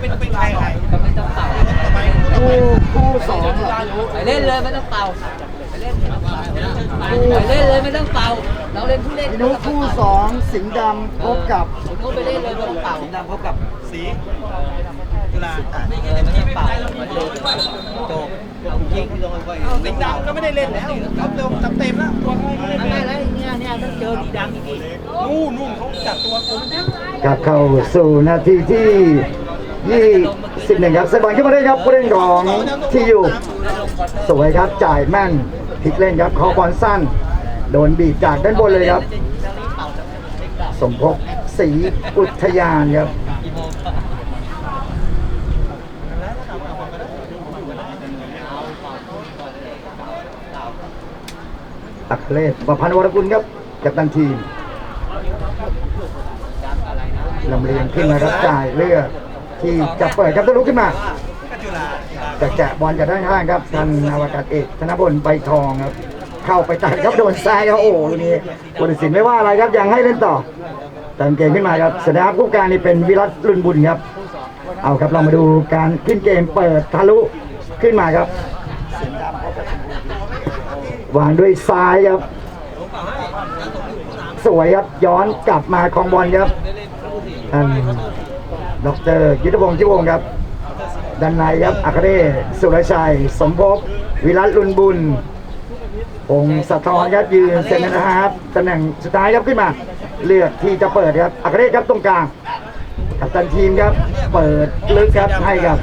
เป็นเป็นใครใครก็ไม่ต้องเป่าคู่คู่สองเหรอไปเล่นเลยไม่ต้องเป่าไปเล่นไม่ต้องเป่าไปเล่นเลยไม่ต้องเป่า เราเล่นผู้เล่นพี่นุ๊กคู่สองสิงห์ดำพบกับผมก็ไปเล่นเลยไม่ต้องเป่าสีดำพบกับสีจุฬาไม่งั้นไม่ต้องเป่าโจบโจบยิงสีดำก็ไม่ได้เล่นแล้วเขาเต็มเต็มแล้วตัวเขาไม่ได้ไม่เล่นไม่แล้วเนี่ยเนี่ยต้องเจอดีดังอีกนู่นนู่นเขาจับตัวกูกลับเข้าสู่นาทีที่ ยี่สิบหนึ่งครับเซบอลขึ้นมาได้ครับผู้เล่นของที่อยู่สวยครับจ่ายแม่นพลิกเล่นครับคอบอลสั้น โดนบีบจากด้านบนเลยครับ สมภพศรีอุทยานครับอัคเลศประพันธ์วรกุลครับกับตันทีมลำเลียงขึ้นมาครับจ่ายเลือก ที่จะเปิดครับทะลุขึ้นมาก็จุฬาจะแกะบอลจากด้านข้างครับท่านอวกาศเอกธนบลใบทองครับ เข้าไปตัดครับโดนซ้ายครับโอ้โหลูกนี้ผู้ตัดสินไม่ว่าอะไรครับยังให้เล่นต่อเติมเกมขึ้นมาครับสนามผู้การนี่เป็นวิรัตรุ่นบุญครับ เอาครับเรามาดูการขึ้นเกมเปิดทะลุขึ้นมาครับวางด้วยซ้ายครับ สวยครับย้อนกลับมาของบอลครับท่าน ดอกเตอรยุทธพงศ์ชิวงศ์ครับด้านในครับอัครเดชสุรชัย สมภพวิรัตลุนบุญ องค์สะท้อนครับยืนเซนนะครับตำแหน่งสุดท้ายครับขึ้นมา เลือกที่จะเปิดครับอัครเดชครับตรงกลางกัปตันทีมครับ เปิดลึกครับให้กับ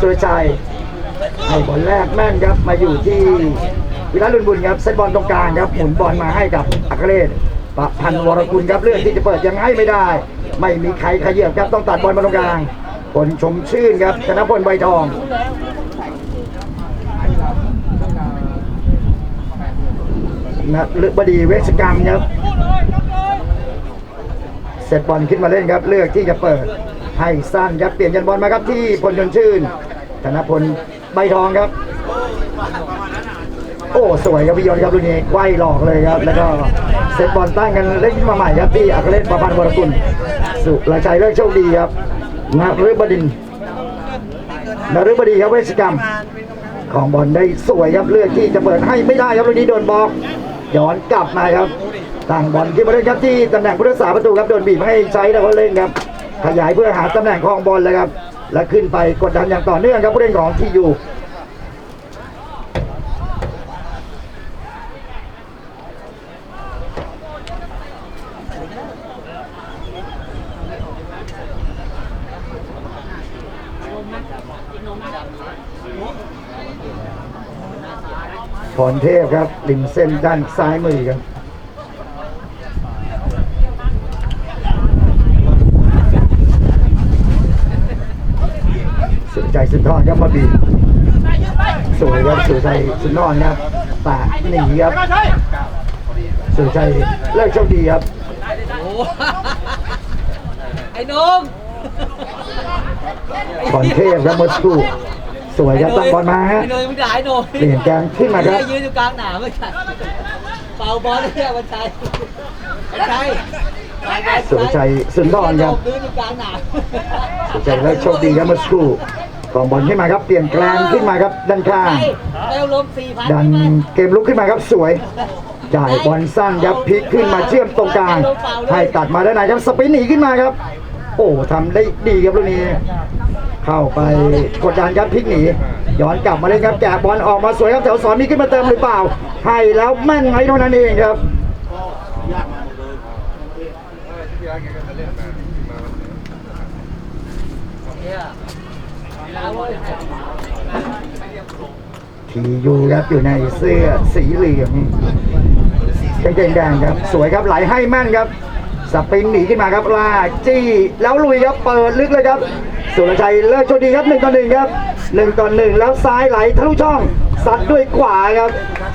สุรชัยให้บอลแรกแม่นครับมาอยู่ที่วิรัตลุนบุญครับเซตบอลตรงกลางครับหมุนบอลมาให้กับอัครเดชประพันธ์วรกุลครับเลือกที่จะเปิดยังให้ไม่ได้ ไม่มีใครขยับครับต้องตัดบอลมาตรงกลางผลชมชื่นครับธนพลใบทองนะลึกบดีเวชกรรมครับเสร็จบอลขึ้นมาเล่นครับ เลือกที่จะเปิดให้สั้นครับเปลี่ยนยันบอลมาครับที่พลชนชื่นธนพลใบทองครับ โอ้สวยครับพี่ยนครับลูกนี้ไขว้หลอกเลยครับ แล้วก็เซตบอลตั้งกันเล่นขึ้นมาใหม่ครับที่อัครเล่นประพันธ์วรกุล สุรชัยเลิกโชคดีครับนาฤบดินนาฤบดีครับเวชกรรม ของบอลได้สวยครับเลือกที่จะเปิดให้ไม่ได้ครับลูกนี้โดนบล็อกย้อนกลับมาครับตั้งบอลขึ้นมาเล่นครับที่ตำแหน่งผู้รักษาประตูครับโดนบีบไม่ให้ใช้แล้วก็เล่นครับ ขยายเพื่อหาตำแหน่งของบอลเลยครับ และขึ้นไปกดดันอย่างต่อเนื่องครับผู้เล่นของทีอยู่ รเทพครับริมเส้นด้านซ้ายมือครับสุดใจสุดทอนครับมาบีบสวยครับสุดใจสุดนอนครับปาหนีครับสุดใจเลิกโชคดีครับโอ้ไอ้นุ่มพรเทพครับมดกู สวยครับตั้งบอลมาฮะไอ้นุ่มมึงด่าไอ้นุ่มเปลี่ยนแกนขึ้นมาครับยืนอยู่กลางหนามไม่ใช่เป่าบอลเนี่ยมันใช่ไม่ใช่สุรชัยสุนทรครับยืนอยู่กลางหนามสุดใจเลิกโชคดีครับมดกูกองบอลขึ้นมาครับเปลี่ยนแกลนขึ้นมาครับด้านข้างเร็วลมสี่พันดันเกมลุกขึ้นมาครับสวยจ่ายบอลสั้นครับพลิกขึ้นมาเชื่อมตรงกลางให้ตัดมาด้านในครับสปินหนีขึ้นมาครับ โอ้ทำได้ดีครับลูกนี้ เข้าไปกดดันครับพลิกหนีย้อนกลับมาเลยครับแกะบอลออกมาสวยครับแถวสอนมีขึ้นมาเติมหรือเปล่า ให้แล้วแม่นไหมเท่านั้นเองครับทียูครับอยู่ในเสื้อสีเหลืองแดงๆครับ สวยครับไหลให้แม่นครับ สปรินหนีขึ้นมาครับลากจี้แล้วลุยครับเปิดลึกเลยครับ สุรชัยเลิกโชคดีครับหนึ่งต่อหนึ่งครับหนึ่งต่อหนึ่งแล้วซ้ายไหลทะลุช่องซัดด้วยขวาครับ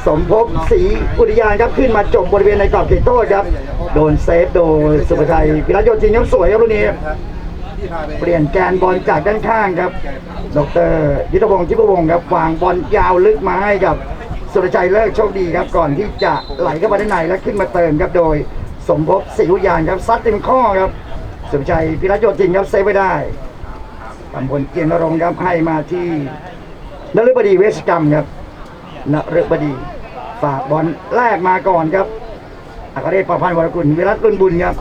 สมภพศรีอุทยานครับขึ้นมาจบบริเวณในกรอบเขตโทษครับ โดนเซฟโดยสุภชัยพิรัตโยธินครับสวยครับลูกนี้ เปลี่ยนแกนบอลจากด้านข้างครับ ดรยุทธพงศ์ชิพวงศ์ครับวางบอลยาวลึกมาให้กับสุรชัยเลิกโชคดีครับ ก่อนที่จะไหลเข้ามาด้านในและขึ้นมาเติมครับโดย สมภพศรีอุยานครับซัดเต็มข้อครับสุรชัยพิรัตโยธินครับเซฟไว้ได้ตำบลเกียงนรงครับให้มาที่นฤบดีเวชกรรมครับนฤบดีฝากบอลแรกมาก่อนครับอัครเดชประพันธ์วรกุลวิรัตรุ่นบุญครับ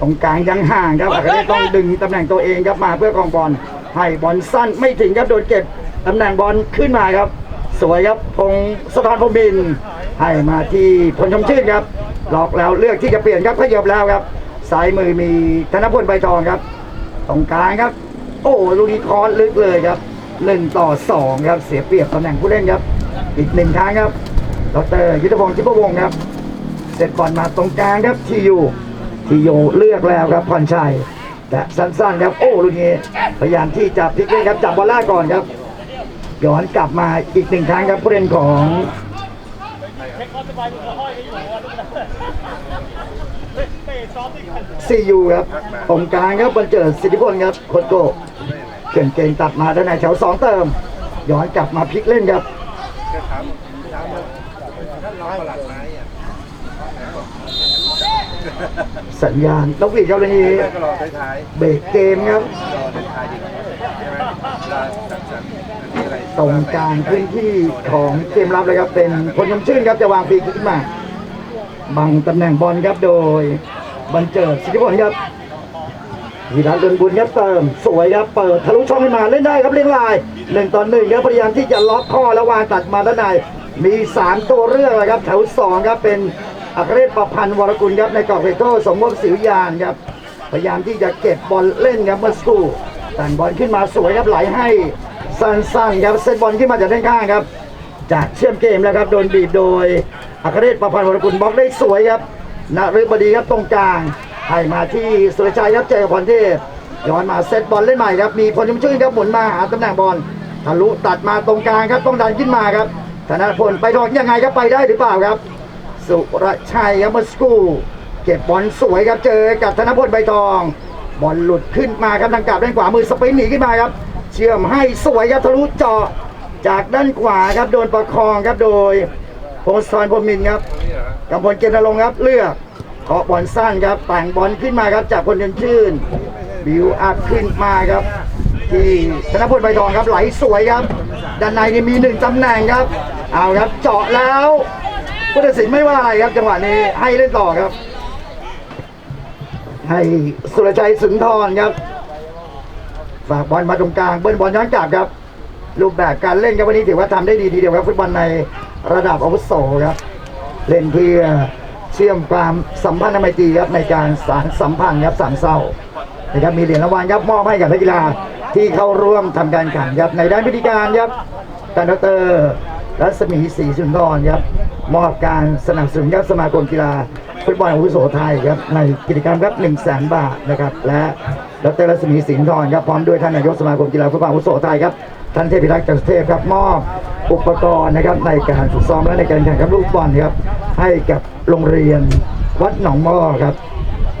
ตรงกลางยังห่างครับอัครเดชต้องดึงตำแหน่งตัวเองครับมาเพื่อกองบอลให้บอลสั้นไม่ถึงครับโดนเก็บตำแหน่งบอลขึ้นมาครับ สวยครับพงศธรพมบินให้มาที่พลชมชื่นครับ ลอกแล้วเลือกที่จะเปลี่ยนครับขยับแล้วครับซ้ายมือมีธนพลใบทองครับ ตรงกลางครับ โอ้ลูกนี้คอนลึกเลยครับหนึ่งต่อสองครับเสียเปรียบตำแหน่งผู้เล่นครับ อีกหนึ่งครั้งครับดรยุทธพงศ์ทิพวงครับ เสร็จบอลมาตรงกลางครับทียูทีโยเลือกแล้วครับพรชัยแต่สั้นๆครับโอ้ลูกนี้พยายามที่จะพลิกเล่นครับจับบอลแรกก่อนครับย้อนกลับมาอีกหนึ่งครั้งครับผู้เล่นของ สบายมึงห้อยกันอยู่ว่ะลูกซียูครับตรงกลางครับบรรเจิดสิทธิพลครับโคตโกเก่งเก่งตัดมาด้านในแถวสองเติม ย้อนกลับมาพลิกเล่นครับสัญญาณต้องวิ่งครับเลยนี้ก็รอท้ายเบรกเกมครับ ๆรอท้ายๆดีใช่ไหม ตรงกลางพื้นที่ของเกมรับเลยครับ เป็นคนยมชื่นครับจะวางฟรีขึ้นมา บังตำแหน่งบอลครับโดยบันเจิดสิทธิพลครับวีรัตเดินบุญครับเติม สวยครับเปิดทะลุช่องขึ้นมาเล่นได้ครับเลี้ยงลายหนึ่งต่อหนึ่งครับพยายามที่จะล็อกข้อแล้ววางตัดมาด้านในมีสามตัวเรื่องเลยครับแถวสองครับเป็นอัครเดชประพันธ์วรกุลครับในกรอบเวโต้สมภพสิวยานครับพยายามที่จะเก็บบอลเล่นครับเมื่อสกู่แต่งบอลขึ้นมาสวยครับไหลให้ สั้นๆครับเซตบอลขึ้นมาจากด้านข้างครับจะเชื่อมเกมแล้วครับโดนบีบโดยอัครเดชประพันธ์วรกุลบล็อกได้สวยครับนฤบดีครับตรงกลางให้มาที่สุรชัยครับเจอพรเทพย้อนมาเซตบอลเล่นใหม่ครับมีพลชมชื่นครับหมุนมาหาตำแหน่งบอลทะลุตัดมาตรงกลางครับต้องดันขึ้นมาครับธนพลไปทองยังไงครับไปได้หรือเปล่าครับ สุรชัยครับเมื่อสกูเก็บบอลสวยครับเจอกับธนพลใบทอง บอลหลุดขึ้นมาครับทางกลับด้านขวามือสปินหนีขึ้นมาครับ ชื่อมให้สวยครับทะลุเจาะจากด้านขวาครับโดนประคองครับโดยพงศธรพรมมินทร์ครับกำพลเกณฑ์นรงค์ครับเลือกเคาะบอลสั้นครับแต่งบอลขึ้นมาครับจากคนเดินชื่น บิวอัพขึ้นมาครับ ที่ธนพลใบทองครับไหลสวยครับ ด้านในนี่มีหนึ่งตำแหน่งครับ เอาครับเจาะแล้วผู้ตัดสินไม่ว่าอะไรครับจังหวะนี้ให้เล่นต่อครับ ให้สุรชัยสุนทรครับ ฝากบอลมาตรงกลางเบิ้ลบอลย้อนกลับครับ รูปแบบการเล่นครับวันนี้ถือว่าทำได้ดีทีเดียวครับฟุตบอลในระดับอาวุโสครับ เล่นเพื่อเชื่อมความสัมพันธ์ไมตรีครับในการสารสัมพันธ์ครับสามเศร้านะครับมีเหรียญรางวัลครับมอบให้กับนักกีฬาที่เข้าร่วมทำการแข่งครับในด้านพิธีการครับท่านดรรัศมีศรีสุนทรครับมอบการสนับสนุนครับสมาคมกีฬา ฟุตบอลอาวุโสไทยครับในกิจกรรมครับ1 0 0 0 0แบาทนะครับและดรรัศมีศรีสุนทรครับพร้อมด้วยท่านนายกสมาคมกีฬาฟุตบอลอาวุโสไทยครับท่านเทพิทักษ์จักรเทพครับมอบอุปกรณ์นะครับในการฝึกซ้อมและในการแข่งขันลูกบอลครับให้กับโรงเรียนวัดหนองม่อครับ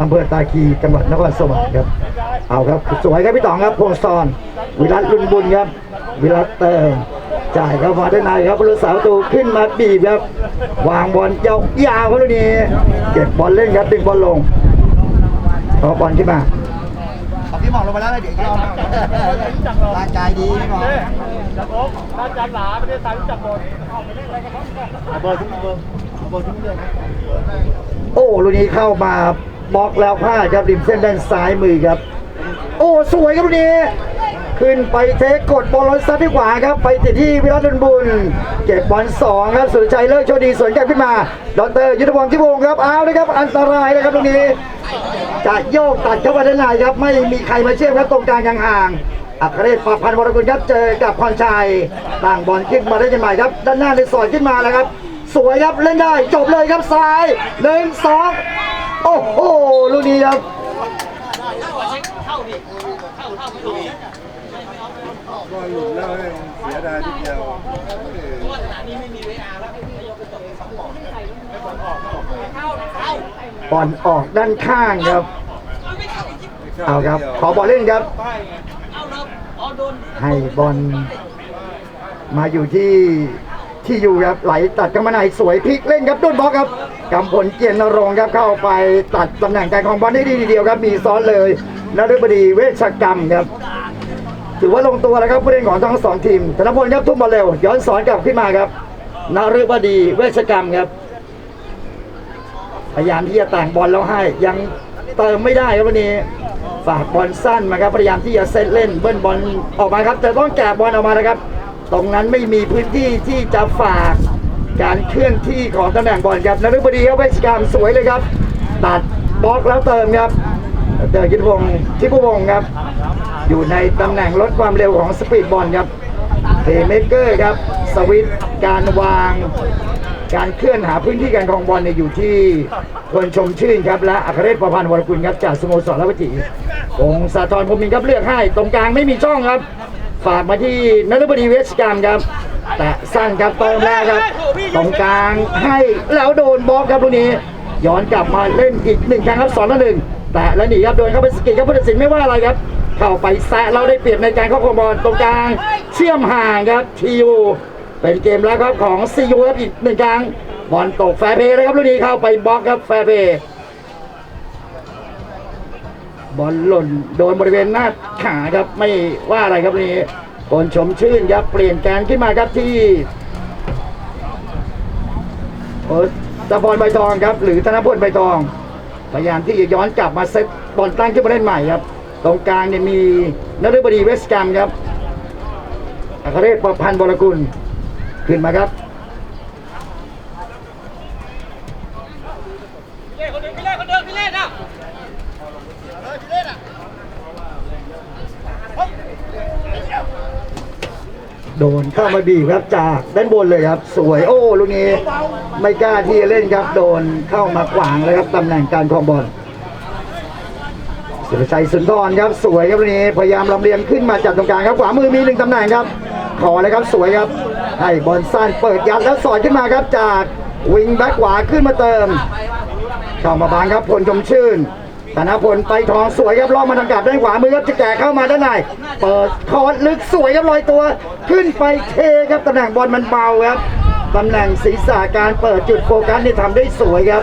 อำเภอตาคีจังหวัดนครสวรรค์ครับเอาครับสวยครับพี่ต๋องครับพงศธรวิรัตลุนบุญครับวิรัตเติม จ่ายเข้ามาด้านในครับบริสาวตูขึ้นมาบีบครับวางบอลยาวยาวครับลูกนี้เก็บบอลเล่นครับดึงบอลลงเอาบอลขึ้นมาพี่หมองลงไปแล้วเดี๋ยวเราร่างกายดีพี่หมองจับโอ๊กถ้าจับหลาไม่ได้ตายจับหมดเบอร์ทุกเบอร์เบอร์ทุกเรื่องโอ้ลูกนี้เข้ามาบล็อกแล้วพลาดครับริมเส้นด้านซ้ายมือครับ โอ้สวยครับลูกนี้ ขึ้นไปเทคกดบอลลอยซัดที่ขวาครับ ไปติดที่วิรัตนบุญ เก็บบอลสองครับสุรชัยเลิกโชคดีสวนกลับขึ้นมาดรยุทธพงศ์ที่วงครับเอาเลยครับอันตรายนะครับตรงนี้จะโยกตัดเข้ามาด้านในครับ ไม่มีใครมาเชื่อมครับตรงกลางยังห่างอัครเดชประพันธ์วรกุลครับเจอกับพรชัยต่างบอลขึ้นมาได้ยังไงครับ ด้านหน้าในสอนขึ้นมาแล้วครับ สวยครับเล่นได้จบเลยครับซ้ายหนึ่งสองโอ้โหลูกนี้ครับ ก็หลุดแล้วเนี่ยทีเสียดายทีเดียวบอลออกด้านข้างครับ เอาครับ ขอบอลเล่นครับ ให้บอลมาอยู่ที่ที่อยู่ครับไหลตัดเข้ามาในสวยพลิกเล่นครับโดนบล็อกครับกำผลเกียรนรงค์ครับเข้าไปตัดตำแหน่งการของบอลได้ดีทีเดียวครับ มีซ้อนเลยนฤบดีเวชกรรมครับ ถือว่าลงตัวแล้วครับผู้เล่นของทั้งสองทีมธนพลครับทุ่มบอลเร็ว ย้อนสอนกลับขึ้นมาครับนาฤบดีเวชกรรมครับ พยายามที่จะแต่งบอลแล้วให้ ยังเติมไม่ได้ครับวันนี้ฝากบอลสั้นมาครับพยายามที่จะเซตเล่นเบิ้ลบอลออกมาครับ แต่ต้องแกะบอลออกมานะครับ ตรงนั้นไม่มีพื้นที่ที่จะฝากการเคลื่อนที่ของตำแหน่งบอลครับนฤบดีครับเวชกรรมสวยเลยครับตัดบล็อกแล้วเติมครับเดินยินวงศ์ทิพวงครับ อยู่ในตำแหน่งลดความเร็วของสปีดบอลครับเพย์เมเกอร์ครับ สวิตการวาง การเคลื่อนหาพื้นที่การครองบอลเนี่ยอยู่ที่คนชมชื่นครับ และอัครเดชประพันธ์วรกุลครับจากสโมสรลวจิองสาธรพรมินครับเลือกให้ ตรงกลางไม่มีช่องครับ ฝากมาที่นฤบดีเวชกรรมครับ แต่สั้นครับเติมแล้วครับ ตรงกลางให้แล้วโดนบล็อกครับลูกนี้ ย้อนกลับมาเล่นอีกหนึ่งครั้งครับสองต่อหนึ่งแต่แล้วหนีครับโดนเข้าไปสกิดครับผู้ตัดสินไม่ว่าอะไรครับ เข้าไปแซะเราได้เปรียบในการเข้าคองบอลตรงกลาง เชื่อมห่างครับทียูเป็นเกมแล้วครับของซียูครับอีกหนึ่งครั้งบอลตกแฟร์เพย์เลยครับลูกนี้เข้าไปบล็อกครับแฟร์เพย์บอลหล่นโดนบริเวณหน้าขาครับไม่ว่าอะไรครับนี้คนชมชื่นครับเปลี่ยนแกนขึ้นมาครับที่โอ้ตะพรใบตองครับ หรือธนพลใบตอง พยายามที่จะย้อนกลับมาเซตบอลตั้งขึ้นมาเล่นใหม่ครับ ตรงกลางเนี่ยมีนฤบดีเวสแกรมครับอัครเดชประพันธ์บรกุล ขึ้นมาครับโดนเข้ามาบีบครับจากด้านบนเลยครับ สวยโอ้ลูกนี้ ไม่กล้าที่จะเล่นครับ โดนเข้ามาขวางเลยครับตำแหน่งการครองบอล สุรชัยสุนทรครับสวยครับนี้พยายามลำเลียงขึ้นมาจากตรงกลางครับขวามือมีหนึ่งตำแหน่งครับขอเลยครับสวยครับให้บอลสั้นเปิดยัดแล้วสอดขึ้นมาครับจากวิงแบ็กขวาขึ้นมาเติมเข้ามาบางครับพลชมชื่นธนพลไปทองสวยครับล่อมาทางกลับด้านขวามือครับจะแก่เข้ามาด้านในเปิดคอร์ลึกสวยครับลอยตัว ขึ้นไปเทครับตำแหน่งบอลมันเบาครับตำแหน่งศีรษะการเปิดจุดโฟกัสนี่ทำได้สวยครับ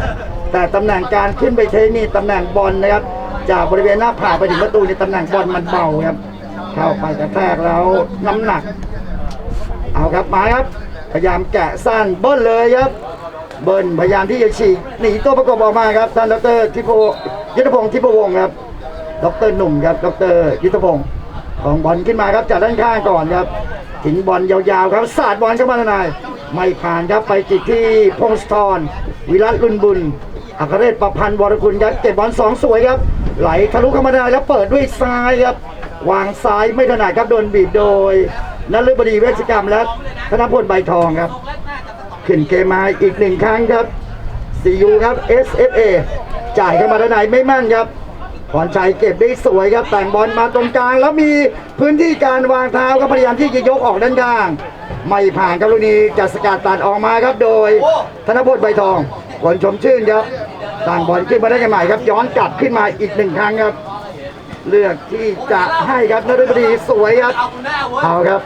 แต่ตำแหน่งการขึ้นไปเทนี่ตำแหน่งบอลนะครับ จากบริเวณหน้าผากไปถึงประตูในตำแหน่งบอลมันเบาครับ เข้าไปกระแทกแล้วน้ำหนัก เอาครับมาครับ พยายามแกะสั้นเบิ้ลเลยครับ เบิ้ลพยายามที่จะฉีกหนีตัวประกบออกมาครับท่านดรทิพโยุทธพงศ์ทิพวงศ์ครับ ดรหนุ่มครับดรยุทธพงศ์ของบอลขึ้นมาครับจากด้านข้างก่อนครับถึงบอลยาวๆครับสาดบอลเข้ามาทนาย ไม่ผ่านครับไปจิตที่พงศธรวิรัตลุนบุญ อัครเดชประพันธ์วรกุลครับเก็บบอลสองสวยครับ ไหลทะลุเข้ามาได้แล้วเปิดด้วยซ้ายครับ วางซ้ายไม่ถนัดครับโดนบีบโดยนฤบดีเวชกรรมและธนพลใบทองครับ ขึ้นเกมมาอีกหนึ่งครั้งครับ CU ครับ SFA จ่ายเข้ามาด้านในไม่มั่นครับพรชัยเก็บได้สวยครับแต่งบอลมาตรงกลาง แล้วมีพื้นที่การวางเท้าก็พยายามที่จะยกออกด้านข้าง ไม่ผ่านครับลูกนี้จะสกัดตัดออกมาครับโดยธนพลใบทอง คนชมชื่นครับต่างบอลขึ้นมาได้กันใหม่ครับ ย้อนกลับขึ้นมาอีกหนึ่งครั้งครับ เลือกที่จะให้ครับนฤบดีสวยครับเอาครับ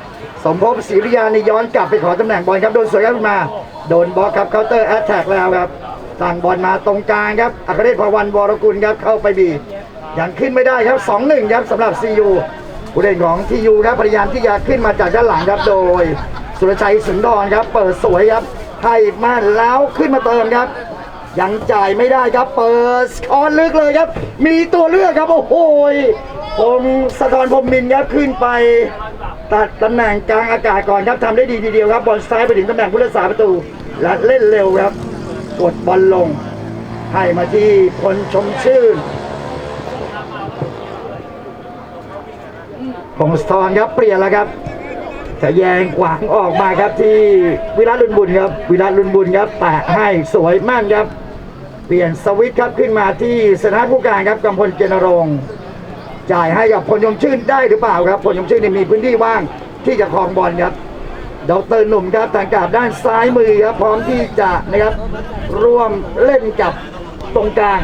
สมภพศรีริยานี่ย้อนกลับไปขอตำแหน่งบอลครับโดนสวยครับขึ้นมา โดนบล็อกครับเคาน์เตอร์แอตแทกแล้วครับสั่งบอลมาตรงกลางครับอัครเดชพวันวรกุลครับเข้าไปบียังขึ้นไม่ได้ครับ2-1ครับสำหรับซียูผู้เล่นของทียูครับพยายามที่จะขึ้นมาจากด้านหลังครับโดย สุรชัยสุนทรครับ เปิดสวยครับ ให้มาแล้วขึ้นมาเติมครับ ยังจ่ายไม่ได้ครับ เปิดคอนลึกเลยครับ มีตัวเลือกครับโอ้โหผมสะทอนพรมมินครับขึ้นไป ตัดตำแหน่งกลางอากาศก่อนครับทำได้ดีทีเดียวครับบอลซ้ายไปถึงตำแหน่งผู้รักษาประตูและเล่นเร็วครับ กดบอลลง ให้มาที่พลชมชื่นพงศธรครับเปลี่ยนแล้วครับ ทะแยงขวางออกมาครับที่วิรัตลุนบุญครับวิรัตลุนบุญครับแตะให้สวยมากครับ เปลี่ยนสวิตครับขึ้นมาที่สนามผู้การครับกำพลเจนรงจ่ายให้กับพลยมชื่นได้หรือเปล่าครับพลยมชื่นนี่มีพื้นที่ว่างที่จะครองบอลครับดรหนุ่มครับทางกาบด้านซ้ายมือครับพร้อมที่จะนะครับร่วมเล่นกับตรงกลาง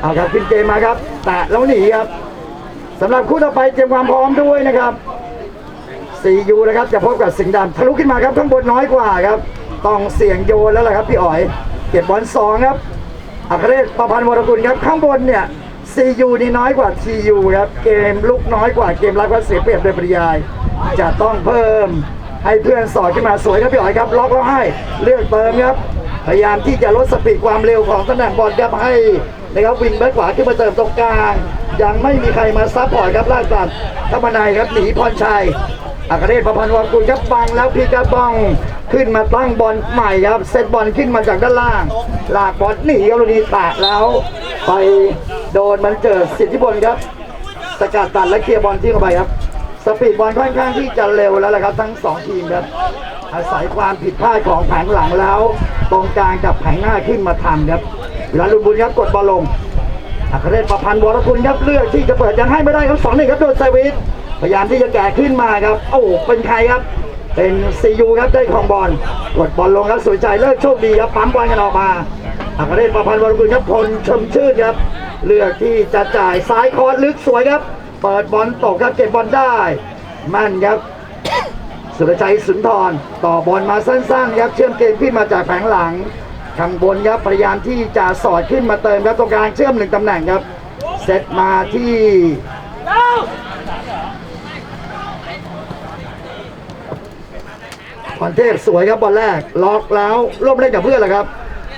เอาครับขึ้นเกมมาครับ แตะแล้วหนีครับสำหรับคู่ต่อไปเตรียมความพร้อมด้วยนะครับ ซียูนะครับจะพบกับสิงห์ดำทะลุขึ้นมาครับข้างบนน้อยกว่าครับ ต้องเสี่ยงโยนแล้วล่ะครับพี่อ๋อย เก็บบอลสองครับอัครเดชประพันธ์วรกุลครับข้างบนเนี่ย CU นี่น้อยกว่า TU ครับเกมลุกน้อยกว่าเกมรับก็เสียเปรียบโดยปริยาย จะต้องเพิ่มให้เพื่อนสอดขึ้นมาสวยครับพี่อ๋อยครับล็อกแล้วให้เลือกเติมครับพยายามที่จะลดสปีดความเร็วของตำแหน่งบอลครับให้นะครับวิ่งแบ็คขวาขึ้นมาเติมตรงกลาง ยังไม่มีใครมาซับพอร์ตครับลากตัดเข้ามาในครับหนีพรชัย อัครเดชประพันธ์วรกุลครับบังแล้วพีกระบองขึ้นมาตั้งบอลใหม่ครับเซตบอลขึ้นมาจากด้านล่าง ลากบอลหนีครับลูกนี้แตะแล้ว ไปโดนมันเจอสิทธิพลครับ สกัดตัดและเคลียร์บอลที่เข้าไปครับ สปีดบอลค่อนข้างที่จะเร็วแล้วแหละครับทั้งสองทีมครับอาศัยความผิดพลาดของแผงหลังแล้ว ตรงกลางกับแผงหน้าขึ้นมาทำครับเวลาลุนบุญครับกดบอลลงอัครเดชประพันธ์วรคุณครับเลือกที่จะเปิดยังให้ไม่ได้ครับสองหนึ่งครับโดนไซวิท พยายามที่จะแก่ขึ้นมาครับโอ้เป็นใครครับ เป็นซียูครับได้ของบอลกดบอลลงครับสวยใจเลิกโชคดีครับปั๊มบอลกันออกมาอัครเดชประพันธ์วรคุณครับพลชมชื่นครับ เลือกที่จะจ่ายซ้ายคอร์ลึกสวยครับ เปิดบอลตกครับเก็บบอลได้มั่นครับสุรชัยสุนทร ต่อบอลมาสั้นๆครับเชื่อมเกมขึ้นมาจากแผงหลังข้างบนครับพยายามที่จะสอดขึ้นมาเติมครับตรงกลางเชื่อมหนึ่งตำแหน่งครับเซตมาที่ พรเทพสวยครับบอลแรก ล็อกแล้วร่วมเล่นกับเพื่อนแหละครับ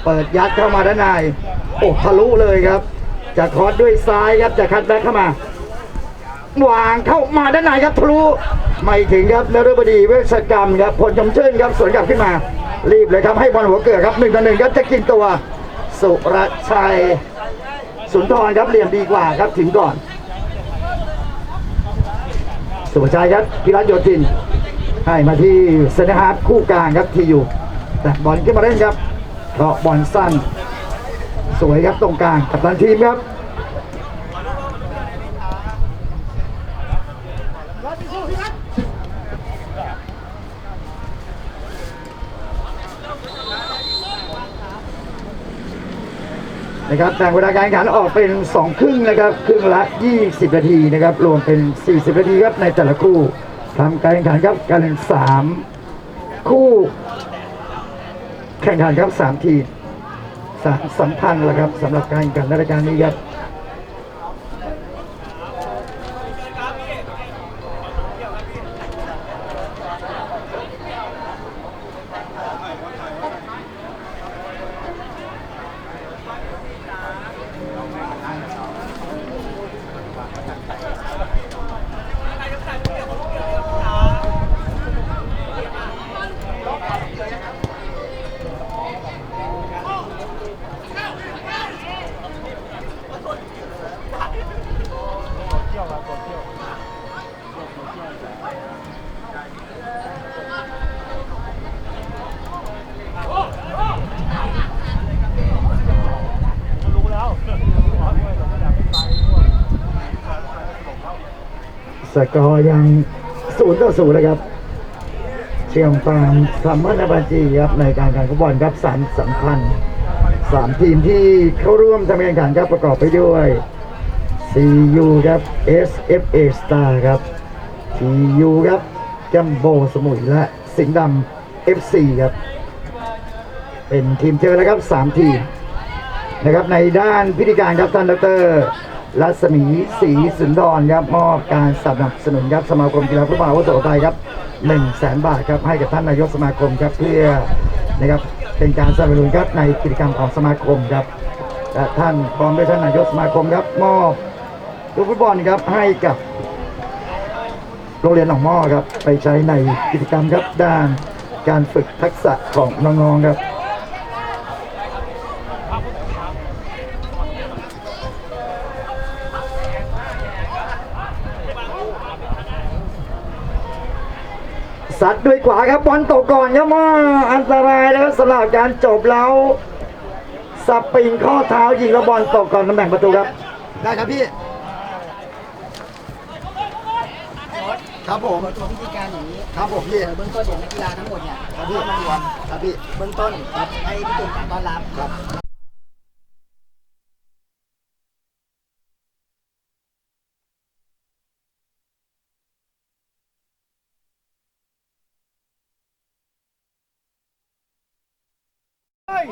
เปิดยัดเข้ามาด้านในโอ้ทะลุเลยครับ จะคอร์สด้วยซ้ายครับจะคัดแบ็คเข้ามาวางเข้ามาด้านในครับทะลุไม่ถึงครับนฤบดีเวชกรรมครับผลชมเชื่นครับสวนกลับขึ้นมา รีบเลยครับให้บอลหัวเกิดครับหนึ่งต่อหนึ่งครับจะกินตัวสุรชัยสุนทรครับเหลี่ยมดีกว่าครับถึงก่อน สุภชัยครับพิรัตโยธิน ให้มาที่เซนฮาร์ดคู่กลางครับที่อยู่ แต่บอลขึ้นมาเล่นครับเพราะบอลสั้น สวยครับตรงกลางกับตันทีมครับนะครับแต่งเวลาการแข่งขันออกเป็น 2 ครึ่งนะครับ ครึ่งละ 20 นาทีนะครับ รวมเป็น 40 นาทีครับในแต่ละคู่ ทำการแข่งขันครับการแข่งสามคู่แข่งขันครับสามทีมสามสัมพันธ์แล้วครับสำหรับการแข่งขันในรายการนี้ครับ กอร์ยังศูนย์ต่อศูนย์เลยครับ เชียงฟางซัมเมอร์นาบาจีครับในการแข่งขันฟุตบอลครับสามสำคัญสามทีมที่เข้าร่วมทำการแข่งขันครับประกอบไปด้วย CU ครับ SFA Star ครับ TU ครับจัมโบสมุยและสิงห์ดำ FC ครับ เป็นทีมเจอแล้วครับสามทีมนะครับในด้านพิธีการครับท่านดร รัศมีศรีสุนทรครับมอบการสนับสนุนครับสมาคมกีฬาฟุตบอลอาวุโสไทยครับ1 0 0 0 0แสนบาทครับให้กับท่านนายกสมาคมครับเพื่อนะครับเป็นการสนับสนุนครับในกิจกรรมของสมาคมครับและท่านพร้อมด้วยท่านนายกสมาคมครับมอบลูกฟุตบอลครับให้กับโรงเรียนหนองหม้อครับไปใช้ในกิจกรรมครับด้านการฝึกทักษะของน้องๆครับ สัตว์ด้วยขวาครับบอลตกก่อนครับว่าอันตรายแล้วสำหรับการจบแล้วสปริงข้อเท้ายิงแล้วบอลตกก่อนตำแหน่งประตูครับ ได้ครับพี่ ครับผมตัววิธีการอย่างนี้ครับผมพี่เออเบื้องต้นเดี๋ยวนักกีฬาทั้งหมดเนี่ยครับพี่เข้ามารวมครับพี่ เบื้องต้นครับให้พี่ตูนต้อนรับครับลำดับได้ที่ถูกจับเราวอร์มกันหน่อยพวกเราวอร์มกันหน่อยลง ไป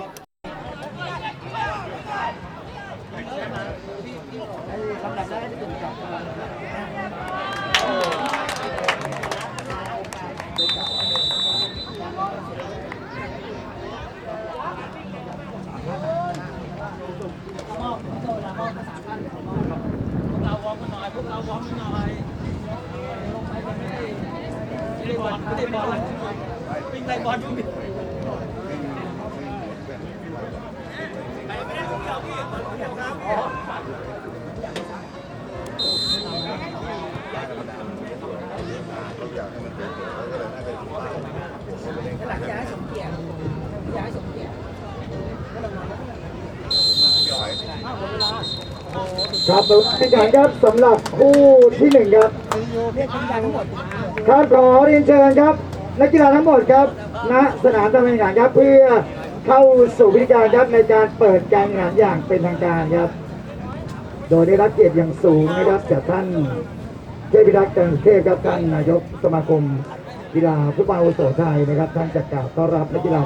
มันไม่ได้ไม่ได้บอลไม่ได้บอลวิ่งไล่บอลอยู่ ครับพี่การครับสำหรับคู่ที่หนึ่งครับเรียกคนดังทั้งหมดครับขอเรียนเชิญครับนักกีฬาทั้งหมดครับณสนามการแข่งขันครับเพื่อ เข้าสู่พิธีการครับในการเปิดการงานอย่างเป็นทางการครับ โดยได้รับเกียรติอย่างสูงนะครับจากท่านเทพิทักษ์จันทร์เทพครับท่านนายกสมาคมกีฬาฟุตบอลอโสไทยนะครับท่านจะกล่าวต้อนรับนักกีฬา